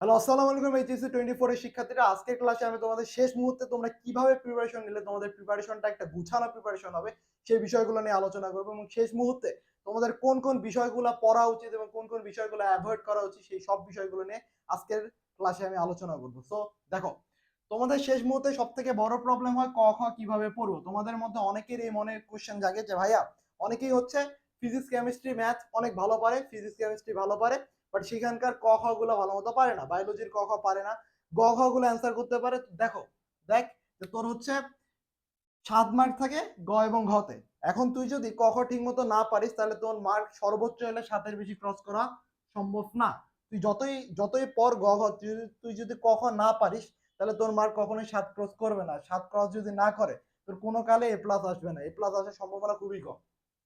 Hello, আসসালামু আলাইকুম HSC twenty four এর শিক্ষার্থীরা। আজকের ক্লাসে আমি তোমাদের শেষ মুহূর্তে তোমরা কীভাবে প্রিপারেশন নিলে তোমাদের প্রিপারেশনটা একটা গুছানো প্রিপারেশন হবে সেই বিষয়গুলো নিয়ে আলোচনা করব এবং শেষ মুহূর্তে তোমাদের কোন কোন বিষয়গুলো পড়া উচিত এবং কোন কোন বিষয়গুলো অ্যাভয়েড করা উচিত সেই সব বিষয়গুলো নিয়ে আজকের ক্লাসে আমি আলোচনা করব। সো দেখো, তোমাদের শেষ মুহূর্তে সব থেকে বড় প্রবলেম হয় ক, খ কীভাবে পড়ব? তোমাদের মধ্যে অনেকের এই মনে কোশ্চেন জাগে যে, ভাইয়া, অনেকেই হচ্ছে ফিজিক্স কেমিস্ট্রি ম্যাথ অনেক ভালো পারে ফিজিক্স কেমিস্ট্রি ভালো পারে। বাট সেখানকার ক, খ গুলো ভালো মতো পারে না বায়োলজির ক, খ পারে না। গ, খ গুলো অ্যান্সার করতে পারে, দেখো, দেখ, যে তোর হচ্ছে সাত মার্ক থাকে গ এবং ঘতে এখন তুই যদি ক, খ ঠিক মতো না পারিস, তাহলে তোর মার্ক সর্বোচ্চ হলে সাতের বেশি ক্রস করা সম্ভব না। তুই যতই যতই পর গ, ঘ, তুই যদি- ক, খ না পারিস, তাহলে তোর মার্ক কখনোই সাত ক্রস করবে না। সাত ক্রস যদি না করে, তোর কোনো কালে এ প্লাস আসবে না। এ প্লাস আসার সম্ভাবনা খুবই কম।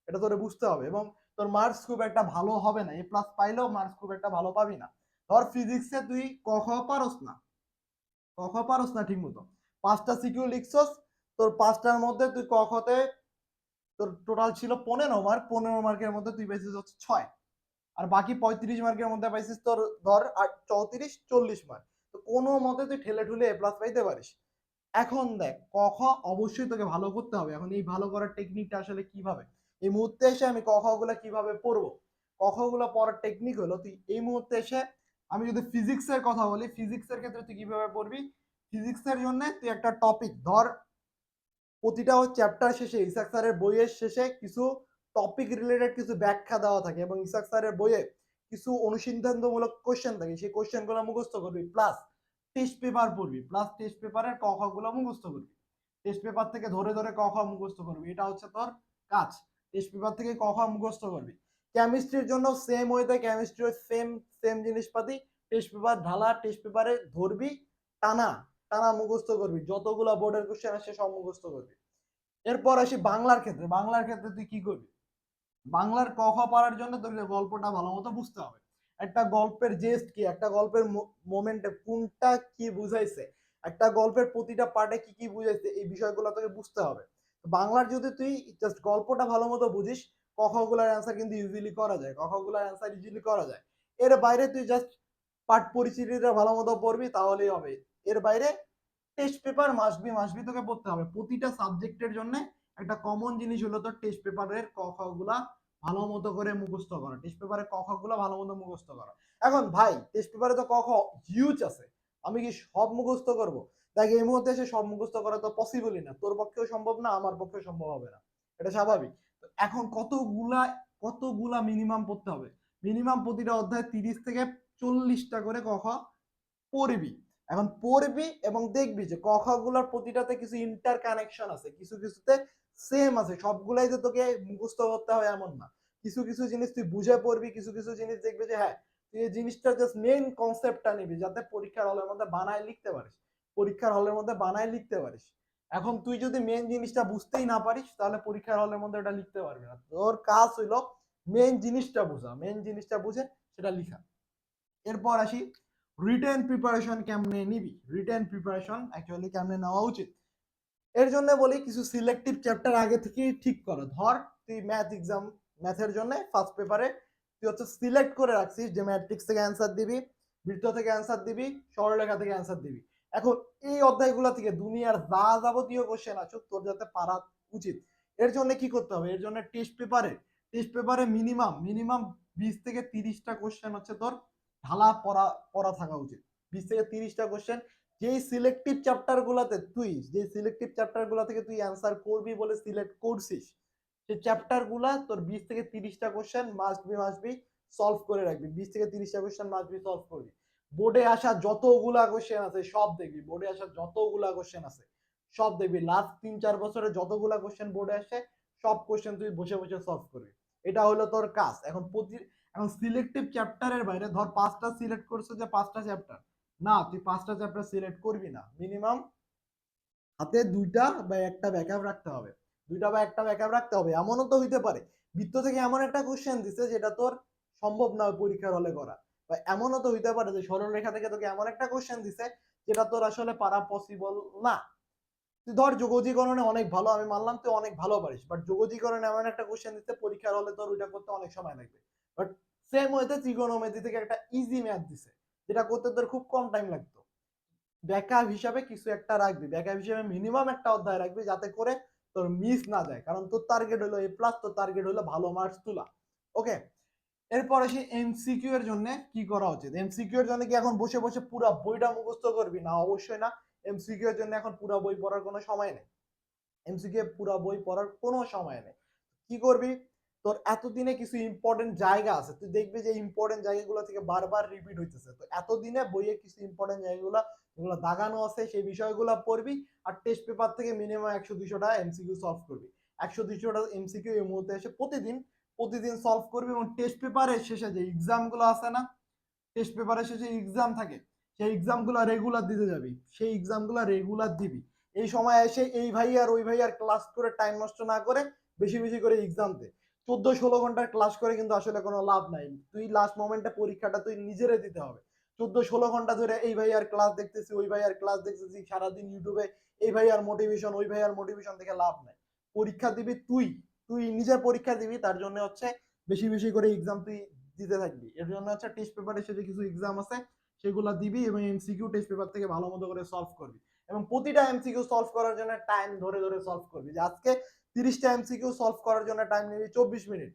এটা তোরে বুঝতে হবে এবং তোর মার্কস খুব একটা ভালো হবে না এ প্লাস পাইলেও মার্কস খুব একটা ভালো পাবি না। ধর ফিজিক্সে তুই ক খ পারস না, ক খ পারস না ঠিক মতো পাঁচটা সিকিউ লিখছস, তোর পাঁচটার মধ্যে তুই ক খতে তোর টোটাল ছিল পনেরো মার্ক পনেরো মার্কের মধ্যে তুই পেয়েছিস হচ্ছে ছয়। আর বাকি পঁয়ত্রিশ মার্কের মধ্যে পাইছিস তোর ধর আর চৌত্রিশ, চল্লিশ মার্ক তো কোনো মতে তুই ঠেলে ঠুলে এ প্লাস পাইতে পারিস। এখন দেখ, ক খ অবশ্যই তোকে ভালো করতে হবে। এখন এই ভালো করার টেকনিকটা আসলে কীভাবে? এই মুহূর্তে এসে আমি ক খ গুলো কীভাবে পড়ব? ক খ গুলো পড়ার টেকনিক হলো, তুই এই মুহূর্তে এসে আমি যদি ফিজিক্সের কথা বলি ফিজিক্সের ক্ষেত্রে তুই কীভাবে পড়বি? ফিজিক্সের জন্য তুই একটা টপিক ধর, প্রতিটা চ্যাপ্টার শেষে ইসাক স্যারের বইয়ের শেষে কিছু টপিক রিলেটেড কিছু ব্যাখ্যা দেওয়া থাকে এবং ইসাক স্যারের বইয়ে কিছু অনুসন্ধানমূলক কোশ্চেন থাকে। সেই কোশ্চেনগুলো মুখস্থ করবি প্লাস টেস্ট পেপার পড়বি প্লাস টেস্ট পেপারের ক খ গুলো মুখস্থ করবি। টেস্ট পেপার থেকে ধরে ধরে ক খ মুখস্থ করবি। এটা হচ্ছে তোর কাজ। টেস্ট পেপার থেকে ক খ মুখস্থ করবি। কেমিস্ট্রির জন্য সেম ওয়েতে কেমিস্ট্রি সেম সেম জিনিসপাতি। টেস্ট পেপার ঢালা টেস্ট পেপারে ধরবি, টানা টানা মুখস্থ করবি। যতগুলা বোর্ডের কোশ্চেন আসে সব মুখস্থ করবি। এরপর আসি বাংলার ক্ষেত্রে। বাংলার ক্ষেত্রে তুই কি করবি? বাংলার ক খ পারার জন্য তোর গল্পটা ভালো মতো বুঝতে হবে। একটা গল্পের জেস্ট কি? একটা গল্পের মোমেন্টে কোনটা কি বুঝাইছে? একটা গল্পের প্রতিটা পার্টে কি কি বুঝাইছে? এই বিষয়গুলো তোকে বুঝতে হবে। বাংলার যদি তুই জাস্ট গল্পটা ভালো মতো বুঝিস ক খ গুলার অ্যান্সার কিন্তু ইজিলি করা যায় ক খ গুলার অ্যান্সার ইজিলি করা যায়। এর বাইরে তুই জাস্ট পাঠ পরিচিতিটা ভালো মতো পড়বি, তাহলেই হবে। এর বাইরে টেস্ট পেপার মাসবি মাসবি তোকে পড়তে হবে। প্রতিটা সাবজেক্টের জন্য একটা কমন জিনিস হলো তোর টেস্ট পেপারের ক খ ভালো মতো করে মুখস্থ করা। টেস্ট পেপারে ক খ ভালো মতো মুখস্থ করা। এখন ভাই টেস্ট পেপারে তো ক খ হিউজ আছে। আমি কি সব মুখস্থ করব? দেখ এই মুহূর্তে এসে সব করা তো পসিবলই না। তোর পক্ষেও সম্ভব না, আমার পক্ষেও সম্ভব হবে না। এটা স্বাভাবিক। এখন কতগুলা কতগুলা মিনিমাম পড়তে হবে? মিনিমাম প্রতিটা অধ্যায় তিরিশ থেকে চল্লিশটা করে ক খ পড়বি। এখন পড়বি এবং দেখবি যে ক খ গুলার প্রতিটাতে কিছু ইন্টার কানেকশন আছে, কিছু কিছুতে সেম আছে। সবগুলাই যে তোকে মুখস্থ করতে হয় এমন না। কিছু কিছু জিনিস তুই বুঝে পড়বি, কিছু কিছু জিনিস দেখবি যে হ্যাঁ তুই এই জিনিসটা জাস্ট মেইন কনসেপ্টটা নিবি, যাতে পরীক্ষার হলের মধ্যে বানায় লিখতে পারিস। পরীক্ষার হলের মধ্যে বানায় লিখতে পারিস। এখন তুই যদি মেন জিনিসটা বুঝতেই না পারিস, তাহলে পরীক্ষার হলের মধ্যে ওটা লিখতে পারবি না। তোর কাজ হইল মেন জিনিসটা বোঝা মেন জিনিসটা বুঝে সেটা লিখা। এরপর আসি রিটেন প্রিপারেশন কেমনে নিবি? রিটেন প্রিপারেশন অ্যাকচুয়ালি কেমনে নেওয়া উচিত? এর জন্য বলি, কিছু সিলেক্টিভ চ্যাপ্টার আগে থেকেই ঠিক করো। ধর, তুই ম্যাথ এক্সাম ম্যাথের জন্য ফার্স্ট পেপারে তুই হচ্ছে সিলেক্ট করে রাখছিস যে ম্যাট্রিক্স থেকে অ্যান্সার দিবি, বৃত্ত থেকে অ্যান্সার দিবি সরলরেখা থেকে অ্যান্সার দিবি। এখন এই অধ্যায়গুলো থেকে দুনিয়ার যা যাবতীয় কোশ্চেন আছে তোর যাতে পারা উচিত। এর জন্য কি করতে হবে? এর জন্য টেস্ট পেপারে টেস্ট পেপারে মিনিমাম মিনিমাম বিশ থেকে তিরিশটা কোশ্চেন হচ্ছে তোর ঢালা পড়া পড়া থাকা উচিত। বিশ থেকে তিরিশটা কোশ্চেন যেই সিলেক্টিভ চ্যাপ্টার গুলাতে তুই যে সিলেক্টিভ চ্যাপ্টারগুলা থেকে তুই অ্যান্সার করবি বলে সিলেক্ট করছিস, সেই চ্যাপ্টারগুলা তোর বিশ থেকে তিরিশটা question must be must be solve করে রাখবি। বিশ থেকে তিরিশটা কোশ্চেন মাস্ট বি সলভ করবি। বোর্ডে আসা যতগুলা কোশ্চেন আছে, সব দেখবি। বোর্ডে আসা যতগুলা কোশ্চেন আছে, সব দেখবি। লাস্ট তিন চার বছরে যতগুলা কোশ্চেন বোর্ডে আসে, সব কোশ্চেন তুই বসে বসে সলভ করবি। এটা হলো তোর কাজ। এখন প্রতি, এখন সিলেক্টিভ চ্যাপ্টারের বাইরে ধর পাঁচটা সিলেক্ট করছে যে পাঁচটা চ্যাপ্টার না, তুই পাঁচটা চ্যাপ্টার সিলেক্ট করবি না। মিনিমাম হাতে দুইটা বা একটা ব্যাকআপ রাখতে হবে। দুইটা বা একটা ব্যাকআপ রাখতে হবে। এমনও তো হইতে পারে। বৃত্ত থেকে এমন একটা কোশ্চেন দিছে যেটা তোর সম্ভব না পরীক্ষার হলে করা। বা এমনও তো হইতে পারে যে সরলরেখা থেকে তোকে এমন একটা কোশ্চেন দিছে, যেটা তোর আসলে পারা পসিবল না। তুই ধর যোগজীকরণে অনেক ভালো, আমি মানলাম তুই অনেক ভালো পারিস বাট যোগজীকরণে এমন একটা কোশ্চেন দিতে পরীক্ষার হলে তোর ওইটা করতে অনেক সময় লাগবে। বাট সেম ওয়েতে ত্রিগোনোমেট্রি থেকে একটা ইজি ম্যাথ দিছে, যেটা করতে তোর খুব কম টাইম লাগতো। ব্যাকআপ হিসাবে কিছু একটা রাখবি, ব্যাকআপ হিসাবে মিনিমাম একটা অধ্যায় রাখবি, যাতে করে তোর মিস না যায়। কারণ তোর টার্গেট হলো এ প্লাস তোর টার্গেট হলো ভালো মার্কস তোলা। ওকে এরপর আসি এমসিকিউ এর জন্য কি করা উচিত? এমসিকিউ এর জন্য কি এখন বসে বসে পুরো বইটা মুখস্থ করবি? না, অবশ্যই না। এমসিকিউ এর জন্য এখন পুরো বই পড়ার কোনো সময় নেই। এমসিকিউ পুরো বই পড়ার কোনো সময় নেই। কি করবি? তোর এতদিনে কিছু ইম্পর্টেন্ট জায়গা আছে। তুই দেখবি যে ইম্পর্টেন্ট জায়গাগুলো থেকে বারবার রিপিট হইতেছে। তো এতদিনে বইয়ে কিছু ইম্পর্টেন্ট জায়গাগুলো, যেগুলো দাগানো আছে, সেই বিষয়গুলো পড়বি আর টেস্ট পেপার থেকে মিনিমাম একশো দুইশোটা এমসিকিউ সলভ করবি। একশো দুইশোটা এমসিকিউ এই মুহূর্তে এসে প্রতিদিন প্রতিদিন সলভ করবি এবং টেস্ট পেপারের শেষে যে এক্সামগুলো আছে না টেস্ট পেপারের শেষে এক্সাম থাকে, সেই এক্সামগুলো রেগুলার দিতে যাবি। সেই এক্সামগুলো রেগুলার দিবি। এই সময় এসে এই ভাই আর ওই ভাই আর ক্লাস করে টাইম নষ্ট না করে বেশি বেশি করে এক্সাম দে। চোদ্দ ষোলো ঘণ্টার ক্লাস করে কিন্তু আসলে কোনো লাভ নাই। তুই লাস্ট মোমেন্টে পরীক্ষাটা তুই নিজেরে দিতে হবে। চোদ্দ ষোলো ঘণ্টা ধরে এই ভাই আর ক্লাস দেখতেছি, ওই ভাই আর ক্লাস দেখতেছি, সারাদিন ইউটিউবে এই ভাই আর মোটিভেশন ওই ভাই আর মোটিভেশন থেকে লাভ নাই। পরীক্ষা দিবি তুই। তুই নিজের পরীক্ষা দিবি, তার জন্য হচ্ছে বেশি বেশি করে এক্সাম তুই দিতে থাকবি। এর জন্য হচ্ছে টেস্ট পেপারের সাথে কিছু এক্সাম আছে, সেগুলো দিবি এবং এমসিকিউ টেস্ট পেপার থেকে ভালো মতো করে সলভ করবি। এবং প্রতিটা এমসিকিউ সলভ করার জন্য টাইম ধরে ধরে সলভ করবি। যে আজকে তিরিশটা এমসিকিউ সলভ করার জন্য টাইম নিবি চব্বিশ মিনিট,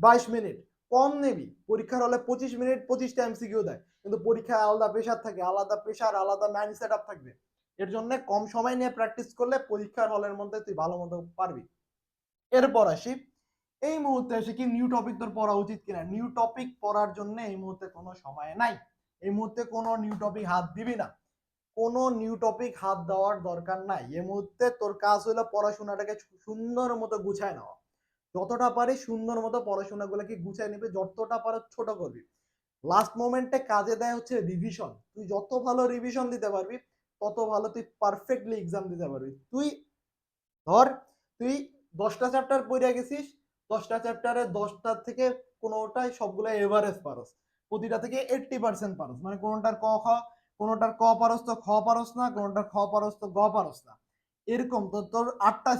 বাইশ মিনিট, কম নেবি। পরীক্ষার হলে পঁচিশ মিনিট পঁচিশটা এমসিকিউ দেয়। কিন্তু পরীক্ষায় আলাদা প্রেশার থাকে, আলাদা প্রেশার আলাদা মাইন্ড সেট আপ থাকবে। এর জন্য কম সময় নিয়ে প্র্যাকটিস করলে পরীক্ষার হলের মধ্যে তুই ভালো মতো পারবি। এরপর আসি। এই মুহূর্তে এসে কি নিউ টপিক তোর পড়া উচিত কিনা? নিউ টপিক পড়ার জন্য এই মুহূর্তে কোনো সময় নাই। এই মুহূর্তে কোনো নিউ টপিক হাত দিবি না। কোনো নিউ টপিক হাত দেওয়ার দরকার নাই। এই মুহূর্তে তোর কাজ হলো পড়াশোনাটাকে সুন্দর মতো গুছায় নেওয়া। যতটা পারি সুন্দর মতো পড়াশোনাগুলোকে গুছায় নিবি, যতটা পারো ছোট করবি। লাস্ট মোমেন্টে কাজে দেয় হচ্ছে রিভিশন তুই যত ভালো রিভিশন দিতে পারবি, তত ভালো তুই পারফেক্টলি এক্সাম দিতে পারবি। তুই ধর, তুই দশটা চ্যাপ্টার পড়ে গেছিস, দশটা চ্যাপ্টারে দশটা থেকে কোনোটাই সবগুলো এভারেজ পারস। প্রতিটা থেকে এইটটি পার্সেন্ট পারস। মানে কোনোটার ক, খ, কোনোটার ক পারস তো খ পারস না, কোনোটার খ পারস তো গ পারস না। এরকম তো তোর আটটা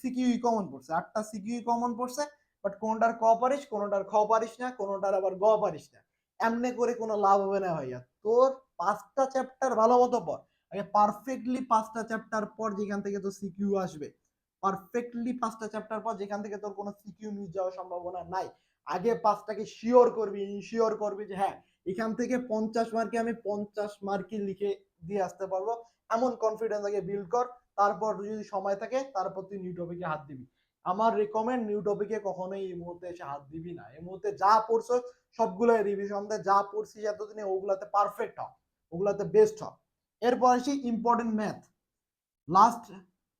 সিকিউই কমন পড়ছে। আটটা সিকিউই কমন পড়ছে বাট কোনোটার ক পারিস, কোনোটার খ পারিস না, কোনোটার আবার গ পারিস না। এমনি করে কোনো লাভ হবে না ভাইয়া। তোর পাঁচটা চ্যাপ্টার ভালো মতো পর আগে পারফেক্টলি পাঁচটা চ্যাপ্টার পর যেখান থেকে তোর সিকিউ আসবে। পারফেক্টলি পাঁচটা চ্যাপ্টার পর যেখান থেকে তোর কোনো সিকিউ মিস যাওয়ার সম্ভাবনা নাই। আগে পাঁচটাকে শিওর করবি ইনশিওর করবি যে হ্যাঁ এখান থেকে পঞ্চাশ মার্কে আমি পঞ্চাশ মার্কে লিখে দিয়ে আসতে পারব। এমন কনফিডেন্স আগে বিল্ড কর, তারপর যদি সময় থাকে, তারপর তুই নিউ টপিকে হাত দিবি। আমার রেকমেন্ড নিউ টপিকে কখনোই এই মুহূর্তে এসে হাত দিবি না। এই মুহূর্তে যা পড়ছো সবগুলো রিভিশন দে। যা পড়ছিস এতদিনে ওগুলাতে পারফেক্ট হ, ওগুলাতে বেস্ট হ। এরপর আসি important math last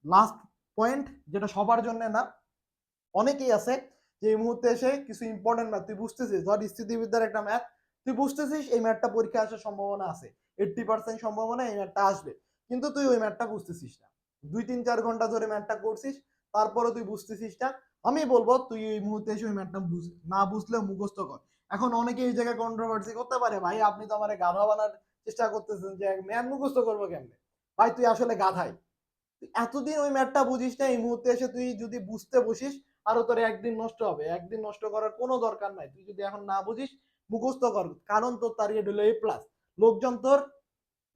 last point যেটা সবার জন্য না, অনেকেই আছে যে এই মুহূর্তে এসে কিছু ইম্পর্টেন্ট ম্যাথ তুই বুঝতেছিস, ধর স্থিতিবিদ্যার একটা ম্যাথ তুই বুঝতেছিস এই ম্যাথটা পরীক্ষা আসার সম্ভাবনা আছে এইটটি পার্সেন্ট সম্ভাবনা এই ম্যাথটা আসবে, কিন্তু তুই ওই ম্যাথটা বুঝতেছিস না। দুই তিন চার ঘণ্টা ধরে ম্যাথটা করছিস তারপরে তুই বুঝতেছিস না, আমি বলব তুই এই মুহূর্তে এসে ওই ম্যাথটা বুঝ, না বুঝলেও মুখস্থ কর। এখন অনেকে এই জায়গায় কন্ট্রোভার্সি করতে পারে, ভাই, আপনি তো আমার গাধা বানার চেষ্টা করতেছেন যে ম্যাথ মুখস্থ করব কেমনে? ভাই, তুই আসলে গাধাই। এতদিন ওই ম্যাথটা বুঝিস না, এই মুহূর্তে এসে তুই যদি বুঝতে বসিস, আরও তোর একদিন নষ্ট হবে। একদিন নষ্ট করার কোনো দরকার নাই। তুই যদি এখন না বুঝিস, মুখস্থ কর। কারণ তোর টার্গেট হলো এ প্লাস লোকজন তোর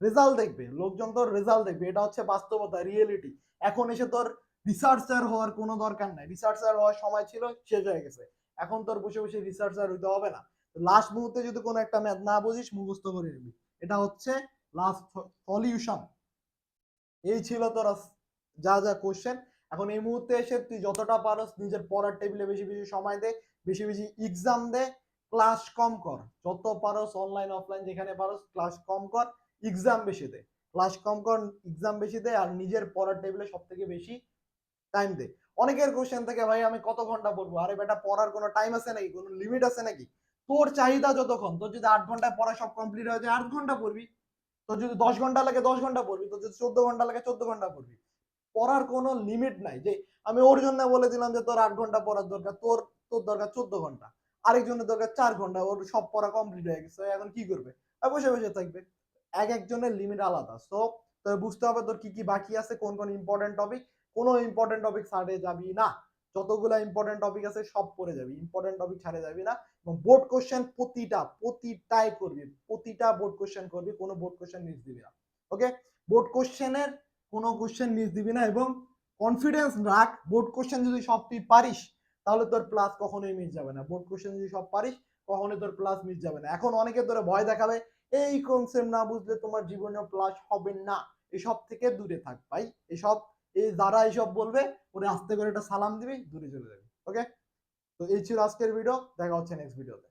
রেজাল্ট দেখবে। লোকজন তোর রেজাল্ট দেখবে। এটা হচ্ছে বাস্তবতা রিয়েলিটি এখন এসে তোর রিসার্চার হওয়ার কোনো দরকার নাই। রিসার্চার হওয়ার সময় ছিল, শেষ হয়ে গেছে। এখন তোর বসে বসে রিসার্চার হইতে হবে না। লাস্ট মুহূর্তে যদি কোনো একটা ম্যাথ না বুঝিস, মুখস্থ করে নিবি। এটা হচ্ছে লাস্ট সলিউশন এই ছিল তোর যা যা কোশ্চেন এখন এই মুহূর্তে এসে তুই যতটা পারস নিজের পড়ার টেবিলে বেশি বেশি সময় দে, বেশি বেশি এক্সাম দে ক্লাস কম কর। যত পারস অনলাইন অফলাইন যেখানে পারস ক্লাস কম কর এক্সাম বেশি দে। ক্লাস কম কর এক্সাম বেশি দে, আর নিজের পড়ার টেবিলে সব থেকে বেশি টাইম দে। অনেকের কোশ্চেন থেকে, ভাই, আমি কত ঘণ্টা পড়ব? আরে বেটা, পড়ার কোনো টাইম আছে নাকি? কোনো লিমিট আছে নাকি? তোর চাহিদা যতক্ষণ, তোর যদি আট ঘন্টায় পড়া সব কমপ্লিট হয়ে যায়, আট ঘণ্টা পড়বি। তোর যদি দশ ঘণ্টা লাগে, দশ ঘণ্টা পড়বি। তোর যদি চোদ্দ ঘণ্টা লাগে, চোদ্দ ঘণ্টা পড়বি। পড়ার কোনো লিমিট নাই যে, আমি ওর জন্য বলে দিলাম যে, তোর আট ঘণ্টা পড়ার দরকার, তোর তোর দরকার চোদ্দ ঘণ্টা। আরেকজনের দরকার চার ঘণ্টা, ওর সব পড়া কমপ্লিট হয়ে গেছে। এখন কি করবে? বসে বসে থাকবে। এক একজনের লিমিট আলাদা। সো তোর বুঝতে হবে তোর কি কি বাকি আছে, কোন কোন ইম্পর্টেন্ট টপিক কোনো ইম্পর্টেন্ট টপিক ছাড়ে যাবি না। যতগুলো ইম্পর্টেন্ট টপিক আছে সব পড়ে যাবি। ইম্পর্টেন্ট টপিক ছাড়ে যাবি না। এবং বোর্ড কোশ্চেন প্রতিটা, প্রতিটাই করবি। প্রতিটা বোর্ড কোশ্চেন করবি, কোনো বোর্ড কোশ্চেন মিস দিবি না। ওকে বোর্ড কোশ্চেনের কোনো কোশ্চেন মিস দিবি না এবং কনফিডেন্স রাখ বোর্ড কোশ্চেন যদি সব তুই পারিস, তাহলে তোর প্লাস কখনোই মিস যাবে না। বোর্ড কোশ্চেন যদি সব পারিস, কখনোই তোর প্লাস মিস যাবে না। এখন অনেকে তোরা ভয় দেখাবে, এই কনসেপ্ট না বুঝলে তোমার জীবনে প্লাস হবে না। এসব থেকে দূরে থাক ভাই। এসব এই যারা এইসব বলবে উনি আস্তে করে একটা সালাম দিবি, দূরে চলে যাবে ওকে তো এই ছিল আজকের ভিডিও দেখা হচ্ছে নেক্সট ভিডিওতে